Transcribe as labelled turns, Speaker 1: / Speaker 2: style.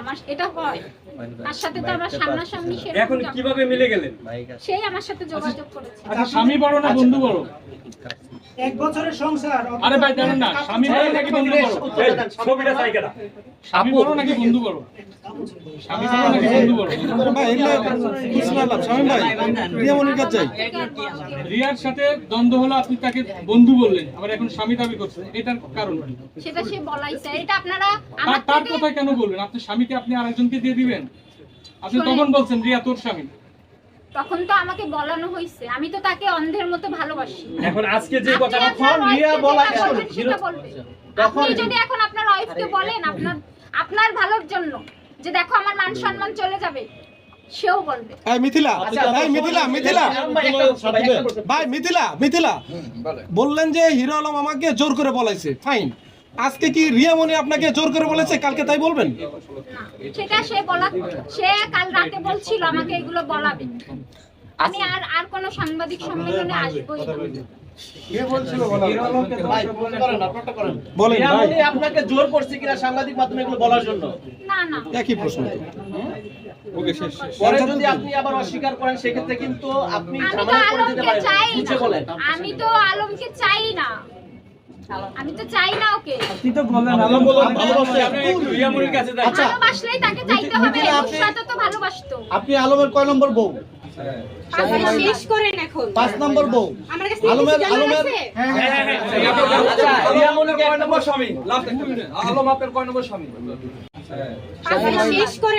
Speaker 1: আমার এটা হয়। তার সাথে তো আমরা সামনাসামনি
Speaker 2: এখন কীভাবে মিলে গেলেন?
Speaker 1: সেই আমার সাথে যোগাযোগ করেছে।
Speaker 3: আচ্ছা স্বামী বড় না বন্ধু বড়?
Speaker 4: এক বছরের সংসার।
Speaker 3: আরে ভাই জানেন না স্বামী বড় নাকি বন্ধু বড়?
Speaker 2: ছবিটা চাই কেনা
Speaker 3: স্বামী বড় নাকি বন্ধু বড়? স্বামী বড় নাকি বন্ধু বড়?
Speaker 5: ভাই এগুলো বুঝতে পারলাম। শামীম ভাই রিয়ামনির কাছে
Speaker 3: রিয়ার সাথে দ্বন্দ্ব হলো আপনি তাকে বন্ধু বললেন আবার এখন স্বামী দাবি করছেন। এটার কারণ কি?
Speaker 1: সেটা সে বলাইছে এটা আপনারা
Speaker 3: তার
Speaker 1: আমার
Speaker 3: তার
Speaker 1: থেকে
Speaker 3: কেন বলবেন? আপনার স্বামীকে আপনি আরেকজনকে দিয়ে দিবেন? আপনি তখন বলছেন রিয়া তোর স্বামী।
Speaker 1: তখন তো আমাকে বলানো হয়েছে আমি তো তাকে অন্ধের মতো ভালোবাসি।
Speaker 2: এখন আজকে যে
Speaker 1: আপনি
Speaker 2: কথা
Speaker 1: আপনার
Speaker 6: রিয়া বলা-।
Speaker 1: আপনি যদি এখন আপনার ওয়াইফকে বলেন আপনার আপনার ভালোর জন্য যে দেখো আমার মান সম্মান চলে যাবে সেও বলবে।
Speaker 5: এই মিথিলা
Speaker 6: আচ্ছা,
Speaker 5: এই মিথিলা মিথিলা।
Speaker 6: ভাই, একটা ভাই, একটা
Speaker 5: ভাই মিথিলা মিথিলা। বললেন যে হিরো আলম আমাকে জোর করে বলাইছে। ফাইন আজকে কি রিয়ামনি আপনাকে জোর করে বলেছে? কালকে তাই বলবেন?
Speaker 1: না সেটা সে বলা সে কাল রাতে বলছিল আমাকে এগুলো বলাবে। আমি আর আর কোন সাংবাদিক সম্মেলনে আসবোই না।
Speaker 6: ভাই, করেন, আপনারটা করেন।
Speaker 5: বলেন
Speaker 6: রিয়া
Speaker 5: ভাই।
Speaker 6: মনি আপনাকে জোর করছে কিনা সাংবাদিক মাধ্যমে এগুলো বলার জন্য?
Speaker 1: না না।
Speaker 5: একই প্রশ্ন তো। ওকে শেষ শেষ।
Speaker 6: পরে যদি আপনি আবার অস্বীকার করেন সেক্ষেত্রে কিন্তু আপনি
Speaker 1: আমি তো আলমকে চাই না। আমি তো চাই না আমি তো চাই না ওকে
Speaker 2: আলম বলুন ভালোবাসে আপনি একটু রিয়ামনির কাছে যান।
Speaker 1: ভালোবাসলেই তাকে চাইতে হবে নুসরাতও তো ভালোবাসতো।
Speaker 7: আপনি আলমের কয় নম্বর বউ?
Speaker 1: শেষ করেন এখন।
Speaker 7: পাঁচ নম্বর বউ।
Speaker 1: আমার কাছে
Speaker 7: আলমের আলমের
Speaker 2: হ্যাঁ হ্যাঁ হ্যাঁ
Speaker 6: আচ্ছা রিয়ামনিকে
Speaker 2: কয় নম্বর স্বামী? আলম আপনার কয় নম্বর স্বামী?
Speaker 1: শেষ করেন।